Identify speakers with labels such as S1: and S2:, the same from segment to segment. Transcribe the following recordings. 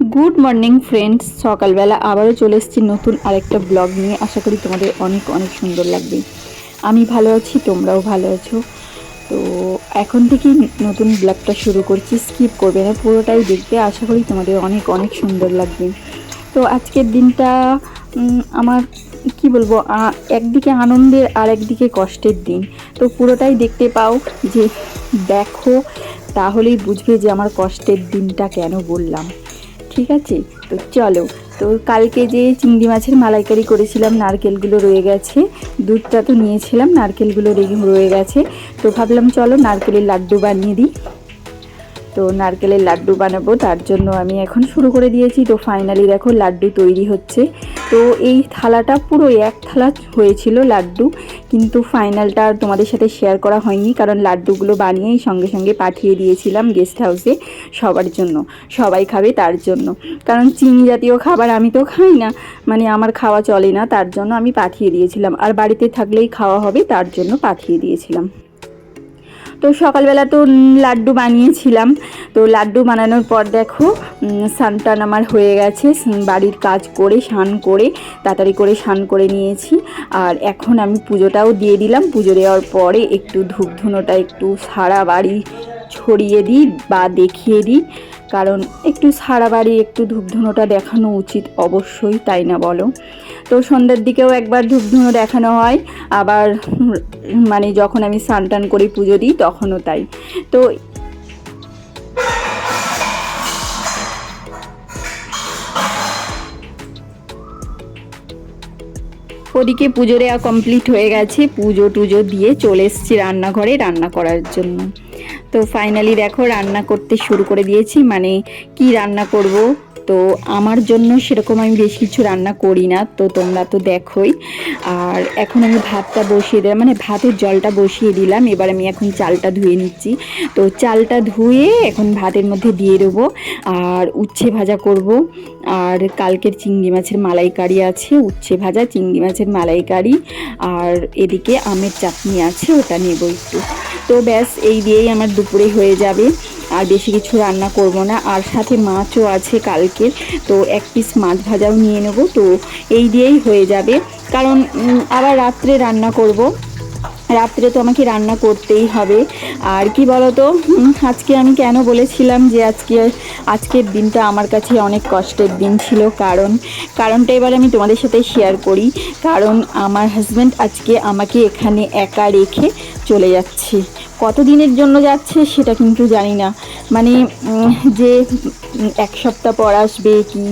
S1: Good morning friends সকালবেলা আবারও চলে এসেছি নতুন আরেকটা ব্লগ নিয়ে। আশা করি তোমাদের অনেক অনেক সুন্দর লাগবে। আমি ভালো আছি, তোমরাও ভালো আছো। তো এখন থেকেই নতুন ব্লগটা শুরু করছি। স্কিপ করবে না, পুরোটাই দেখতে আশা করি তোমাদের অনেক অনেক সুন্দর লাগবে। তো আজকের দিনটা আমার, কি বলব একদিকে আনন্দের আর একদিকে কষ্টের দিন। তো পুরোটাই দেখতে পাও যে দেখো, তাহলেই বুঝবে যে আমার কষ্টের দিনটা কেন বললাম। ঠিক আছে? তো চলো, তো কালকে যে চিংড়ি মাছের মালাইকারি করেছিলাম, নারকেলগুলো রয়ে গেছে। দুধটা তো নিয়েছিলাম, নারকেলগুলো রয়ে গেছে। তো ভাবলাম চলো নারকেলের লাড্ডু বানিয়ে দিই। তো নারকেলের লাড্ডু বানাবো, তার জন্য আমি এখন শুরু করে দিয়েছি। তো ফাইনালি দেখো লাড্ডু তৈরি হচ্ছে। তো এই থালাটা পুরো এক থালা হয়েছিল লাড্ডু। কিন্তু ফাইনালটা আর তোমাদের সাথে শেয়ার করা হয়নি, কারণ লাড্ডুগুলো বানিয়েই সঙ্গে সঙ্গে পাঠিয়ে দিয়েছিলাম গেস্ট হাউসে সবার জন্য, সবাই খাবে তার জন্য। কারণ চিনি জাতীয় খাবার আমি তো খাই না মানে আমার খাওয়া চলে না, তার জন্য আমি পাঠিয়ে দিয়েছিলাম। আর বাড়িতে থাকলেই খাওয়া হবে, তার জন্য পাঠিয়ে দিয়েছিলাম। তো সকালবেলা তো লাড্ডু বানিয়েছিলাম। তো লাড্ডু বানানোর পর দেখো স্নান আমার হয়ে গেছে। বাড়ির কাজ করে, স্নান করে, তাড়াতাড়ি করে স্নান করে নিয়েছি। আর এখন আমি পুজোটাও দিয়ে দিলাম। পুজো দেওয়ার পরে একটু ধূপ ধুনোটা একটু সারা বাড়ি ছড়িয়ে দিই বা দেখিয়ে দিই। কারণ একটু সারা বাড়ি একটু ধূপধুনোটা দেখানো উচিত অবশ্যই, তাই না বলো? তো সন্ধ্যের দিকেও একবার ধূপধুনো দেখানো হয়। আবার মানে যখন আমি স্নান টান করি পুজো দিই, তখনও তাই। তো ওদিকে পুজো দেওয়া কমপ্লিট হয়ে গেছে। পুজো টুজো দিয়ে চলে এসেছি রান্নাঘরে রান্না করার জন্য। তো ফাইনালি দেখো, রান্না করতে শুরু করে দিয়েছি। মানে কি রান্না করব? তো আমার জন্য সেরকম আমি বেশ কিছু রান্না করি না, তো তোমরা তো দেখোই। আর এখন আমি ভাতটা বসিয়ে দিলাম মানে ভাতের জলটা বসিয়ে দিলাম, এবার আমি এখন চালটা ধুয়ে নিচ্ছি। তো চালটা ধুয়ে এখন ভাতের মধ্যে দিয়ে দেবো, আর উচ্ছে ভাজা করব। আর কালকের চিংড়ি মাছের মালাইকারি আছে, উচ্ছে ভাজা, চিংড়ি মাছের মালাইকারি, আর এদিকে আমের চাটনি আছে, ওটা নেব একটু। তো ব্যাস, এই দিয়েই আমার দুপুরে হয়ে যাবে। আর বেশি কিছু রান্না করব না। আর সাথে মাছও আছে কালকের, তো এক পিস মাছ ভাজাও নিয়ে নেব। তো এই দিয়েই হয়ে যাবে। কারণ আবার রাত্রে রান্না করব। রাত্রে তো আমাকে রান্না করতেই হবে। আর কি বলতো আজকে আমি কেন বলেছিলাম যে আজকে, আজকের দিনটা আমার কাছে অনেক কষ্টের দিন ছিল। কারণ, কারণটা এবার আমি তোমাদের সাথে শেয়ার করি। কারণ আমার হাজব্যান্ড আজকে আমাকে এখানে একা রেখে চলে যাচ্ছে। কতদিনের জন্য যাচ্ছে সেটা কিন্তু জানি না। মানে যে এক সপ্তাহ পর আসবে কি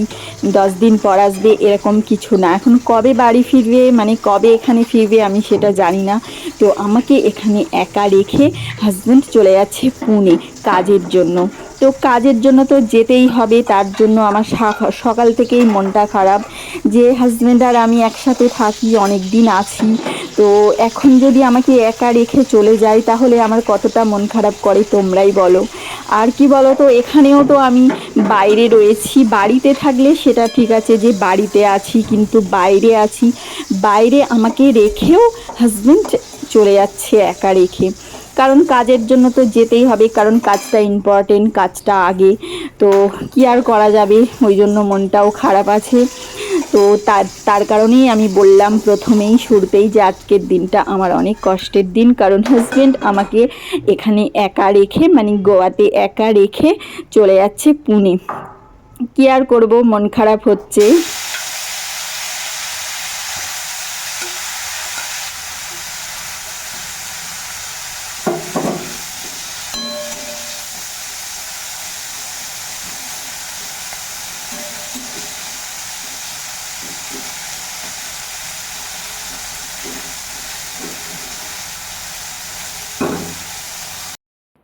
S1: দশ দিন পর আসবে এরকম কিছু না। এখন কবে বাড়ি ফিরবে মানে কবে এখানে ফিরবে আমি সেটা জানি না। তো আমাকে এখানে একা রেখে হাজব্যান্ড চলে যাচ্ছে পুনে কাজের জন্য। তো কাজের জন্য তো যেতেই হবে, তার জন্য আমার সকাল থেকেই মনটা খারাপ। যে হাজব্যান্ড আর আমি একসাথে থাকি অনেক দিন আছি তো এখন যদি আমাকে একা রেখে চলে যায় তাহলে আমার কতটা মন খারাপ করে তোমরাই বলো। আর কি বলো তো এখানেও তো আমি বাইরে রয়েছি, বাড়িতে থাকলে সেটা ঠিক আছে যে বাড়িতে আছি, কিন্তু বাইরে আছি। বাইরে আমাকে রেখেও হাজব্যান্ড চলে যাচ্ছে একা রেখে। কারণ কাজের জন্য তো যেতেই হবে, কারণ কাজটা ইম্পর্টেন্ট কাজটা আগে। তো কি আর করা যাবে? ওই জন্য মনটাও খারাপ আছে। তো তার তার কারণেই আমি বললাম প্রথমেই শুরুতেই যে আজকের দিনটা আমার অনেক কষ্টের দিন। কারণ হাজব্যান্ড আমাকে এখানে একা রেখে মানে গোয়াতে একা রেখে চলে যাচ্ছে পুনে। কি আর করব? মন খারাপ হচ্ছে।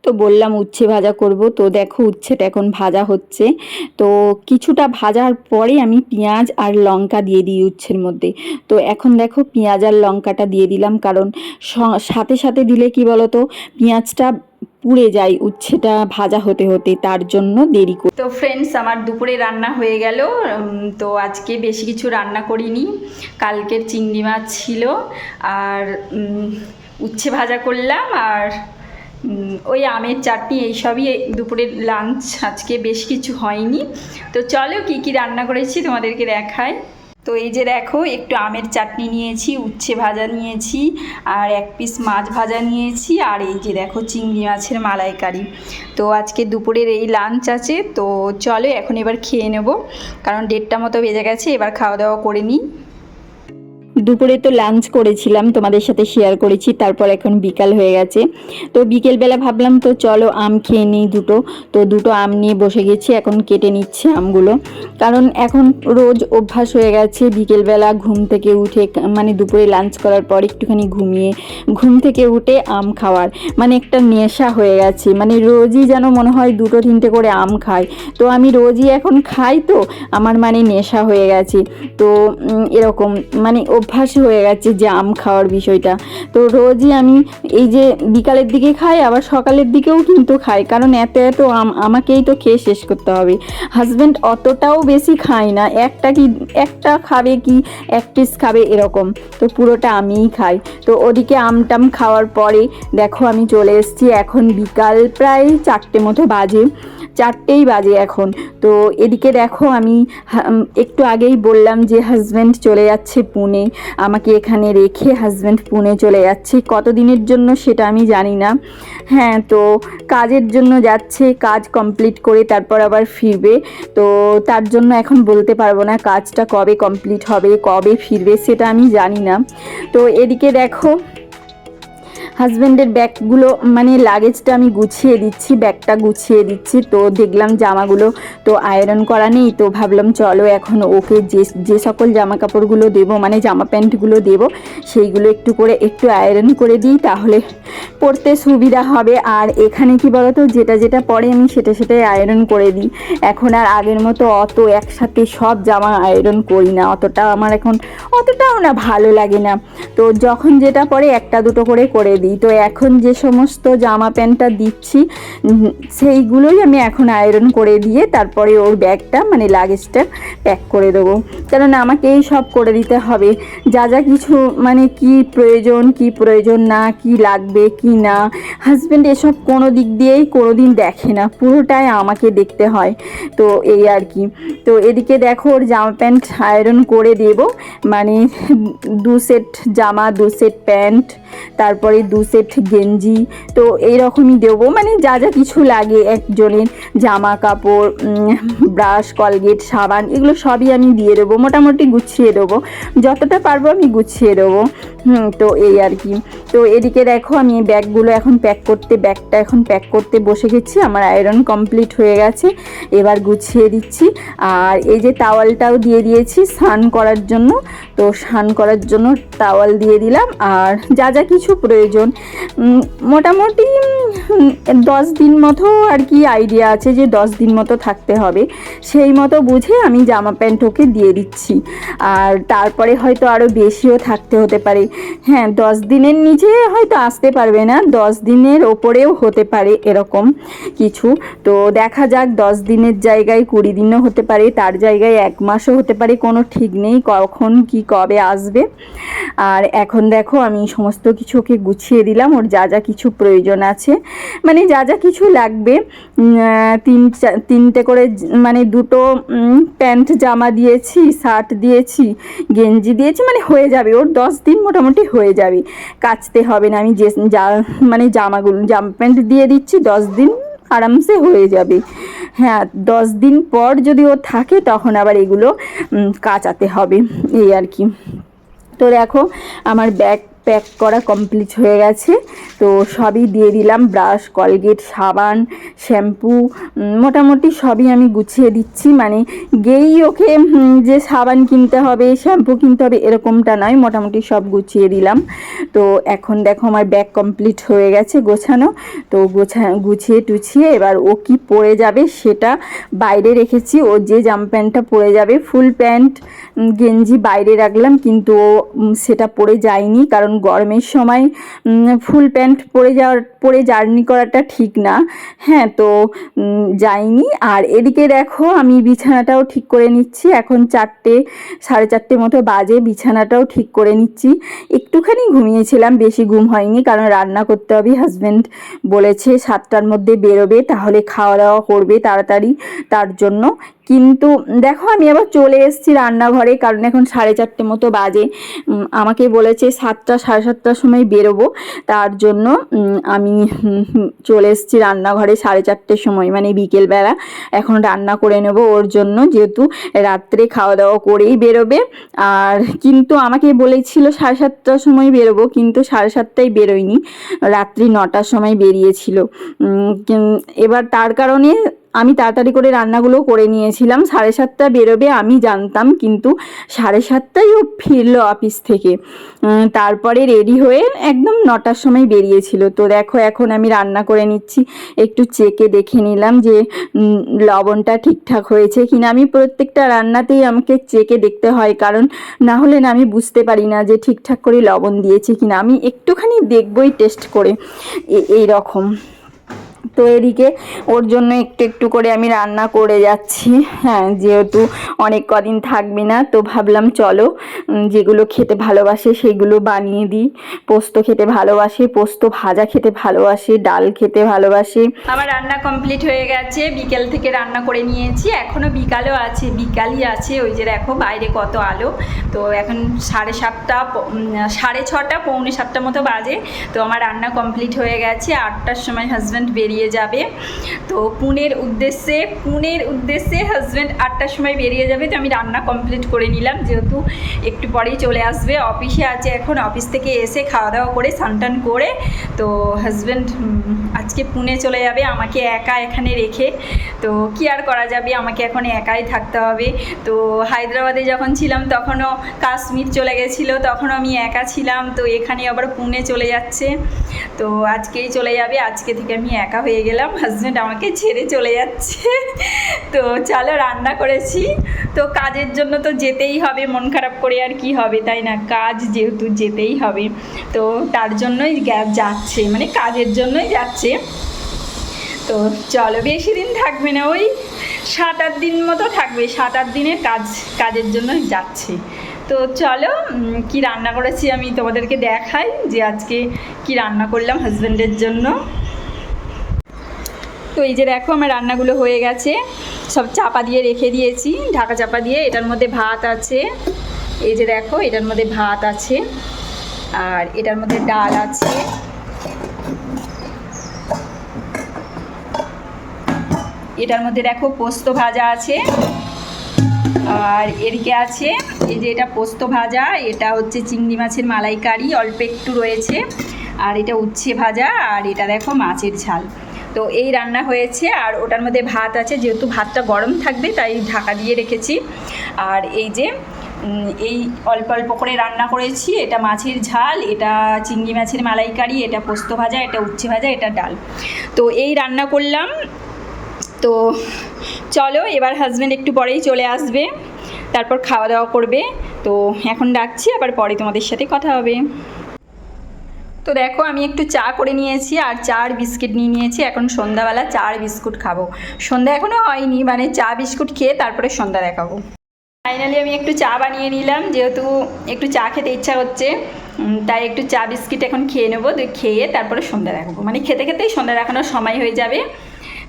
S1: তো বললাম উচ্ছে ভাজা করব। তো দেখো উচ্ছেটা এখন ভাজা হচ্ছে। তো কিছুটা ভাজার পরে আমি পেঁয়াজ আর লঙ্কা দিয়ে দিই উচ্ছের মধ্যে। তো এখন দেখো পেঁয়াজ আর লঙ্কাটা দিয়ে দিলাম। কারণ সাথে সাথে দিলে কি বলতো? পেঁয়াজটা পুড়ে যায়, উচ্ছেটা ভাজা হতে হতে, তার জন্য দেরি করি তো ফ্রেন্ডস আমার দুপুরে রান্না হয়ে গেল। তো আজকে বেশি কিছু রান্না করিনি। কালকের চিংড়ি মাছ ছিল আর উচ্ছে ভাজা করলাম আর ওই আমের চাটনি এইসবই এই দুপুরের লাঞ্চ আজকে বেশ কিছু হয়নি। তো চলো কি কি রান্না করেছি তোমাদেরকে দেখায় তো এই যে দেখো, একটু আমের চাটনি নিয়েছি, উচ্ছে ভাজা নিয়েছি, আর এক পিস মাছ ভাজা নিয়েছি, আর এই যে দেখো চিংড়ি মাছের মালাইকারি। তো আজকে দুপুরের এই লাঞ্চ আছে, তো চলো এখন এবার খেয়ে নেব, কারণ দেড়টা মতো বেজে গেছে, এবার খাওয়া দাওয়া করে নিই। দুপুরে তো লাঞ্চ করেছিলাম, তোমাদের সাথে শেয়ার করেছি, তারপর এখন বিকাল হয়ে গেছে। তো বিকেলবেলা ভাবলাম তো চলো আম খেয়ে নিই দুটো। তো দুটো আম নিয়ে বসে গেছি, এখন কেটে নিচ্ছে আমগুলো। কারণ এখন রোজ অভ্যাস হয়ে গেছে, বিকেলবেলা ঘুম থেকে উঠে মানে দুপুরে লাঞ্চ করার পর একটুখানি ঘুমিয়ে, ঘুম থেকে উঠে আম খাওয়ার মানে একটা নেশা হয়ে গেছে। মানে রোজই যেন মনে হয় দুটো তিনটে করে আম খাই তো আমি রোজই এখন খাই তো, আমার মানে নেশা হয়ে গেছে। তো এরকম মানে অভ্যাস হয়ে গেছে যে আম খাওয়ার বিষয়টা। তো রোজই আমি এই যে বিকালের দিকে খাই, আবার সকালের দিকেও কিন্তু খাই। কারণ এত এত আম, আমাকেই তো খেয়ে শেষ করতে হবে। হাজব্যান্ড অতটাও বেশি খায় না। একটা কি, একটা খাবে কি, এক পিস খাবে এরকম। তো পুরোটা আমিই খাই। তো ওদিকে আমটাম খাওয়ার পরে দেখো আমি চলে এসেছি। এখন বিকাল প্রায় চারটে মতো বাজে। চারটেই বাজে এখন। তো এদিকে দেখো আমি একটু আগেই বললাম যে হাজব্যান্ড চলে যাচ্ছে পুনে। আমাকে এখানে রেখে হাজব্যান্ড পুনে চলে যাচ্ছে। কতদিনের জন্য সেটা আমি জানি না। হ্যাঁ তো কাজের জন্য যাচ্ছে, কাজ কমপ্লিট করে তারপর আবার ফিরবে। তো তার জন্য এখন বলতে পারব না কাজটা কবে কমপ্লিট হবে, কবে ফিরবে সেটা আমি জানি না। তো এদিকে দেখো হাজব্যান্ডের ব্যাগগুলো মানে লাগেজটা আমি গুছিয়ে দিচ্ছি, ব্যাগটা গুছিয়ে দিচ্ছি। তো দেখলাম জামাগুলো তো আয়রন করা নেই, তো ভাবলাম চলো এখন ওকে যে যে সকল জামা কাপড়গুলো দেবো মানে জামা প্যান্টগুলো দেবো, সেইগুলো একটু করে, একটু আয়রন করে দিই, তাহলে পরতে সুবিধা হবে। আর এখানে কি বলতো, যেটা যেটা পরে আমি সেটা, সেটাই আয়রন করে দিই। এখন আর আগের মতো অত একসাথে সব জামা আয়রন করি না, অতটা আমার এখন, অতটাও না ভালো লাগে না। তো যখন যেটা পরে একটা দুটো করে করে দিই তো এখন যে সমস্ত জামা প্যান্টটা দিচ্ছি সেইগুলোই আমি এখন আয়রন করে দিয়ে তারপরে ওর ব্যাগটা মানে লাগেজটা প্যাক করে দেবো। কারণ আমাকেই সব করে দিতে হবে। যা যা কিছু মানে কি প্রয়োজন কি প্রয়োজন না, কি লাগবে, কি না হাজব্যান্ড এসব কোনো দিক দিয়েই কোনো দিন দেখে না। পুরোটাই আমাকে দেখতে হয়। তো এই আর কি। তো এদিকে দেখো ওর জামা প্যান্ট আয়রন করে দেব। মানে দু সেট জামা, দু সেট প্যান্ট, তারপরে দু সেট, গেঞ্জি, তো এই রকমই দেবো। মানে যা যা কিছু লাগে একজনের, জামা কাপড় ব্রাশ, কলগেট, সাবান, এগুলো সবই আমি দিয়ে দেবো। মোটামুটি গুছিয়ে দেবো। যতটা পারব আমি গুছিয়ে দেবো। তো এই আর কি। তো এদিকে দেখো, আমি ব্যাগগুলো এখন প্যাক করতে, ব্যাগটা এখন প্যাক করতে বসে গেছি। আমার আয়রন কমপ্লিট হয়ে গেছে। এবার গুছিয়ে দিচ্ছি। আর এই যে টাওয়ালটাও দিয়ে দিয়েছি স্নান করার জন্য। তো স্নান করার জন্য টাওয়াল দিয়ে দিলাম। আর যা যা কিছু প্রয়োজন উম, মোটামুটি দশ দিন মতো আর কি আইডিয়া আছে যে দশ দিন মতো থাকতে হবে। সেই মতো বুঝে আমি জামা প্যান্ট ওকে দিয়ে দিচ্ছি। আর তারপরে হয়তো আরও বেশিও থাকতে হতে পারে। হ্যাঁ দশ দিনের নিচে হয়তো আসতে পারবে না দশ দিনের ওপরেও হতে পারে এরকম কিছু। তো দেখা যাক দশ দিনের জায়গায় কুড়ি দিনও হতে পারে তার জায়গায় এক মাসও হতে পারে কোনো ঠিক নেই কখন কি কবে আসবে। আর এখন দেখো আমি সমস্ত কিছু ওকে গুছিয়ে দিলাম, ওর যা যা কিছু প্রয়োজন আছে। মানে যা যা কিছু লাগবে তিন তিনটে করে মানে দুটো প্যান্ট, জামা দিয়েছি, শার্ট দিয়েছি, গেঞ্জি দিয়েছি মানে হয়ে যাবে, ওর দশ দিন মোটামুটি হয়ে যাবে। কাচতে হবে না, আমি যে, যা মানে জামাগুলো, জামা প্যান্ট দিয়ে দিচ্ছি, দশ দিন আরামসে হয়ে যাবে। হ্যাঁ দশ দিন পর যদি ও থাকে, তখন আবার এগুলো কাচাতে হবে, এই আর কি। তো দেখো, আমার ব্যাগ প্যাক করা কমপ্লিট হয়ে গেছে। তো সবই দিয়ে দিলাম, ব্রাশ, কলগেট, সাবান, শ্যাম্পু মোটামুটি সবই আমি গুছিয়ে দিচ্ছি। মানে গেই ওকে যে সাবান কিনতে হবে, শ্যাম্পু কিনতে হবে, এরকমটা নয়, মোটামুটি সব গুছিয়ে দিলাম। তো এখন দেখো আমার ব্যাগ কমপ্লিট হয়ে গেছে গোছানো। তো গোছা, গুছিয়ে টুছিয়ে এবার ও কি পরে যাবে সেটা বাইরে রেখেছি। ও যে জামা প্যান্টটা পরে যাবে, ফুল প্যান্ট গেঞ্জি বাইরে রাখলাম, কিন্তু ও সেটা পরে যায়নি। কারণ কারণ গরমের সময় ফুল প্যান্ট পরে যাওয়ার, পরে জার্নি করাটা ঠিক না। হ্যাঁ তো যাইনি। আর এদিকে দেখো, আমি বিছানাটাও ঠিক করে নিচ্ছি। এখন চারটে, সাড়ে চারটে মতো বাজে, বিছানাটাও ঠিক করে নিচ্ছি। একটুখানি ঘুমিয়েছিলাম, বেশি ঘুম হয়নি, কারণ রান্না করতে হবে। হাজব্যান্ড বলেছে সাতটার মধ্যে বেরোবে, তাহলে খাওয়া দাওয়া করবে তাড়াতাড়ি, তার জন্য। কিন্তু দেখো আমি আবার চলে এসেছি রান্নাঘরে, কারণ এখন সাড়ে চারটে মতো বাজে। আমাকে বলেছে সাতটা, সাড়ে সাতটার সময় বেরোবো। তার জন্য আমি চলে এসেছি রান্নাঘরে সাড়ে চারটের সময় মানে বিকেলবেলা। এখন রান্না করে নেব ওর জন্য, যেহেতু রাত্রে খাওয়া দাওয়া করেই বেরোবে। আর কিন্তু আমাকে বলেছিল সাড়ে সাতটার সময় বেরোবো, কিন্তু সাড়ে সাতটায় বেরোয়নি। রাত্রি নটার সময় বেরিয়েছিল। এবার তার কারণে আমি তাড়াতাড়ি করে রান্নাগুলো করে নিয়েছিলাম। সাড়ে সাতটা বেরোবে, আমি জানতাম, কিন্তু সাড়ে সাতটায় ও ফিরলো অফিস থেকে। তারপরে রেডি হয়ে একদম নটার সময় বেরিয়েছিল। তো দেখো, এখন আমি রান্না করে নিচ্ছি। একটু চেকে দেখে নিলাম যে লবণটা ঠিকঠাক হয়েছে কিনা। আমি প্রত্যেকটা রান্নাতেই আমাকে চেকে দেখতে হয়, কারণ না হলে না আমি বুঝতে পারি না যে ঠিকঠাক করে লবণ দিয়েছি কিনা। আমি একটুখানি দেখবই টেস্ট করে। এই রকম তো এদিকে ওর জন্য একটু একটু করে আমি রান্না করে যাচ্ছি। হ্যাঁ যেহেতু অনেক কদিন থাকবে না, তো ভাবলাম চলো যেগুলো খেতে ভালোবাসে সেগুলো বানিয়ে দিই। পোস্ত খেতে ভালোবাসে, পোস্ত ভাজা খেতে ভালোবাসে, ডাল খেতে ভালোবাসে। আমার রান্না কমপ্লিট হয়ে গেছে, বিকেল থেকে রান্না করে নিয়েছি এখনও বিকালও আছে, বিকালই আছে, ওই যে দেখো বাইরে কত আলো। তো এখন সাড়ে সাতটা সাড়ে ছটা, পৌনে সাতটা মতো বাজে, তো আমার রান্না কমপ্লিট হয়ে গেছে, আটটার সময় হাজব্যান্ড বেরিয়ে যাবে। তো পুনের উদ্দেশ্যে পুনের উদ্দেশ্যে হাজব্যান্ড আটটার সময় বেরিয়ে যাবে। তো আমি রান্না কমপ্লিট করে নিলাম। যেহেতু একটু পরেই চলে আসবে অফিসে আছে এখন। অফিস থেকে এসে খাওয়া দাওয়া করে, স্নান করে, তো হাজব্যান্ড আজকে পুনে চলে যাবে। আমাকে একা এখানে রেখে, তো কি আর করা যাবে? আমাকে এখন একাই থাকতে হবে। তো হায়দ্রাবাদে যখন ছিলাম, তখনও কাশ্মীর চলে গেছিল। তখনও আমি একা ছিলাম। তো এখানে আবার পুনে চলে যাচ্ছে। তো আজকেই চলে যাবে। আজকে থেকে আমি একা হয়ে গেলাম। হাজব্যান্ড আমাকে ছেড়ে চলে যাচ্ছে। তো চলো রান্না করেছি। তো কাজের জন্য তো যেতেই হবে, মন খারাপ করে আর কি হবে, তাই না? কাজ যেহেতু যেতেই হবে। তো তার জন্যই গ্যাপ যাচ্ছে মানে কাজের জন্যই যাচ্ছে। তো চলো বেশি দিন থাকবে না, ওই সাত আট দিন মতো থাকবে, সাত আট দিনের কাজ, কাজের জন্য যাচ্ছে। তো চলো কি রান্না করেছি আমি তোমাদেরকে দেখাই যে আজকে কি রান্না করলাম হাজব্যান্ডের জন্য। তো এই যে দেখো আমার রান্নাগুলো হয়ে গেছে। সব চাপা দিয়ে রেখে দিয়েছি, ঢাকা চাপা দিয়ে। এটার মধ্যে ভাত আছে। এই যে দেখো, এটার মধ্যে ভাত আছে। আর এটার মধ্যে ডাল আছে। এটার মধ্যে দেখো পোস্ত ভাজা আছে। আর এদিকে আছে, এই যে এটা পোস্ত ভাজা, এটা হচ্ছে চিংড়ি মাছের মালাইকারি, অল্প একটু রয়েছে। আর এটা উচ্ছে ভাজা, আর এটা দেখো মাছের ঝাল। তো এই রান্না হয়েছে আর ওটার মধ্যে ভাত আছে, যেহেতু ভাতটা গরম থাকবে, তাই ঢাকা দিয়ে রেখেছি। আর এই যে এই অল্প অল্প করে রান্না করেছি, এটা মাছের ঝাল, এটা চিংড়ি মাছের মালাইকারি, এটা পোস্ত ভাজা, এটা উচ্ছে ভাজা, এটা ডাল। তো এই রান্না করলাম। তো চলো, এবার হাজব্যান্ড একটু পরেই চলে আসবে, তারপর খাওয়া দাওয়া করবে। তো এখন ডাকছি, আবার পরে তোমাদের সাথে কথা হবে। তো দেখো, আমি একটু চা করে নিয়েছি আর চা আর বিস্কিট নিয়ে নিয়েছি। এখন সন্ধ্যাবেলা চা আর বিস্কুট খাব। সন্ধ্যা এখনও হয়নি মানে চা বিস্কুট খেয়ে তারপরে সন্ধ্যা দেখাবো। ফাইনালি আমি একটু চা বানিয়ে নিলাম, যেহেতু একটু চা খেতে ইচ্ছা হচ্ছে তাই একটু চা বিস্কিট এখন খেয়ে নেব তো খেয়ে তারপরে সন্ধ্যা দেখাবো। মানে খেতে খেতেই সন্ধ্যা দেখানোর সময় হয়ে যাবে,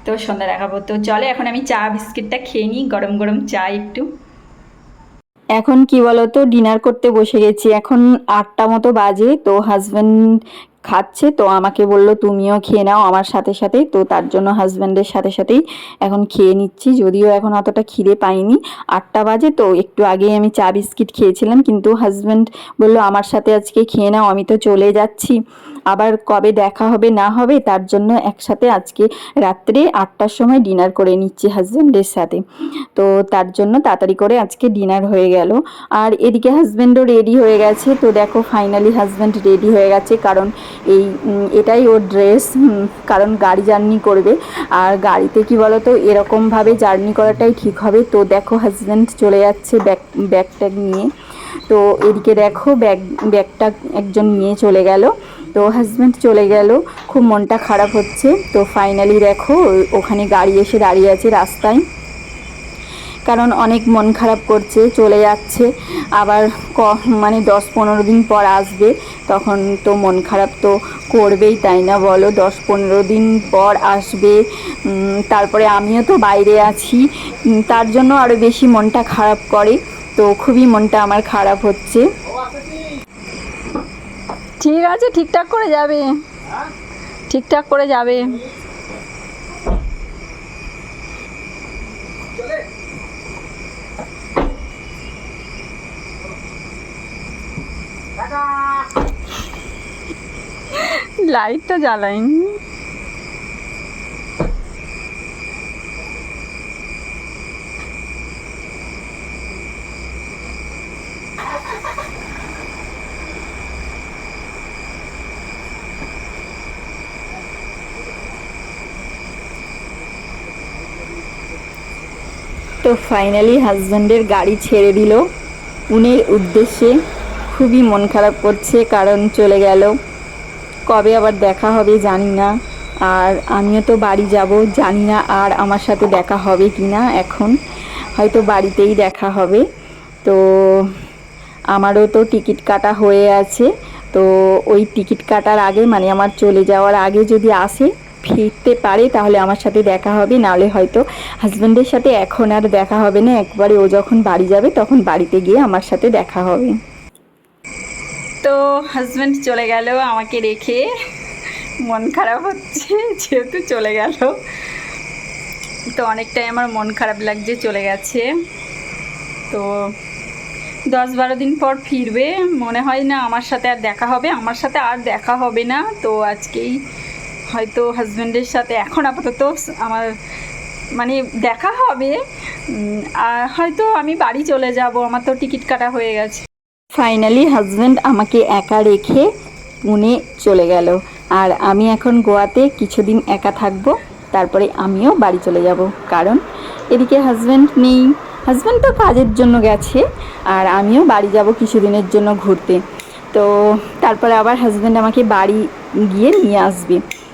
S1: তো সন্ধ্যা দেখাবো। তো চলে, এখন আমি চা বিস্কিটটা খেয়ে নিই, গরম গরম চা একটু। এখন কি বলতো ডিনার করতে বসে গেছি। এখন আটটা মতো বাজে, তো হাজব্যান্ড খাচ্ছে, তো আমাকে বলল, তুমিও খেয়ে নাও আমার সাথে সাথে। তো তার জন্য হাজব্যান্ডের সাথে সাথেই এখন খেয়ে নিচ্ছি। যদিও এখন অতটা খিদে পাইনি। আটটা বাজে, তো একটু আগেই আমি চা বিস্কিট খেয়েছিলাম, কিন্তু হাজব্যান্ড বলল, আমার সাথে আজকে খেয়ে নাও, আমি তো চলে যাচ্ছি। আবার কবে দেখা হবে, না হবে, তার জন্য একসাথে আজকে রাত্রে আটটার সময় ডিনার করে নিচ্ছি হাজব্যান্ডের সাথে। তো তার জন্য তাড়াতাড়ি করে আজকে ডিনার হয়ে গেল। আর এদিকে হাজব্যান্ডও রেডি হয়ে গেছে। তো দেখো ফাইনালি হাজব্যান্ড রেডি হয়ে গেছে, কারণ এই এটাই ওর ড্রেস কারণ গাড়ি জার্নি করবে। আর গাড়িতে কি বলতো, এরকমভাবে জার্নি করাটাই ঠিক হবে। তো দেখো হাজব্যান্ড চলে যাচ্ছে ব্যাগ ব্যাগ ট্যাগ নিয়ে। তো এদিকে দেখো ব্যাগ, ব্যাগটা একজন নিয়ে চলে গেল। তো হাজব্যান্ড চলে গেল। খুব মনটা খারাপ হচ্ছে। তো ফাইনালি দেখো, ওখানে গাড়ি এসে দাঁড়িয়ে আছে রাস্তায়। কারণ অনেক মন খারাপ করছে, চলে যাচ্ছে। আবার ক মানে দশ পনেরো দিন পর আসবে। তখন তো মন খারাপ তো করবেই, তাই না বলো? দশ পনেরো দিন পর আসবে। তারপরে আমিও তো বাইরে আছি। তার জন্য আরও বেশি মনটা খারাপ করে। তো খুবই মনটা আমার খারাপ হচ্ছে। ঠিক আছে, ঠিকঠাক করে যাবে। ঠিকঠাক করে যাবে। লাইটটা জ্বালাইনি। তো ফাইনালি হাজব্যান্ডের গাড়ি ছেড়ে দিল। পুনের উদ্দেশ্যে খুবই মন খারাপ করছে, কারণ চলে গেল। কবে আবার দেখা হবে জানি না। আর আমিও তো বাড়ি যাব, জানি না আর আমার সাথে দেখা হবে কি না। এখন হয়তো বাড়িতেই দেখা হবে। তো আমারও তো টিকিট কাটা হয়ে আছে। তো ওই টিকিট কাটার আগে মানে আমার চলে যাওয়ার আগে যদি আসে ফিরতে পারে, তাহলে আমার সাথে দেখা হবে। নাহলে হয়তো হাজব্যান্ডের সাথে এখন আর দেখা হবে না। একবারে ও যখন বাড়ি যাবে, তখন বাড়িতে গিয়ে আমার সাথে দেখা হবে। তো হাজব্যান্ড চলে গেল আমাকে রেখে। মন খারাপ হচ্ছে, যেহেতু চলে গেল। তো অনেকটাই আমার মন খারাপ লাগছে, চলে গেছে। তো দশ বারো দিন পর ফিরবে। মনে হয় না আমার সাথে আর দেখা হবে। আমার সাথে আর দেখা হবে না। তো আজকেই হয়তো হাজব্যান্ডের সাথে এখন আপাতত আমার মানে দেখা হবে। আর হয়তো আমি বাড়ি চলে যাব, আমার তো টিকিট কাটা হয়ে গেছে। ফাইনালি হাজব্যান্ড আমাকে একা রেখে পুনে চলে গেল। আর আমি এখন গোয়াতে কিছুদিন একা থাকব, তারপরে আমিও বাড়ি চলে যাব। কারণ এদিকে হাজব্যান্ড নেই। হাজব্যান্ড তো কাজের জন্য গেছে, আর আমিও বাড়ি যাব কিছুদিনের জন্য ঘুরতে। তো তারপরে আবার হাজব্যান্ড আমাকে বাড়ি গিয়ে নিয়ে আসবে।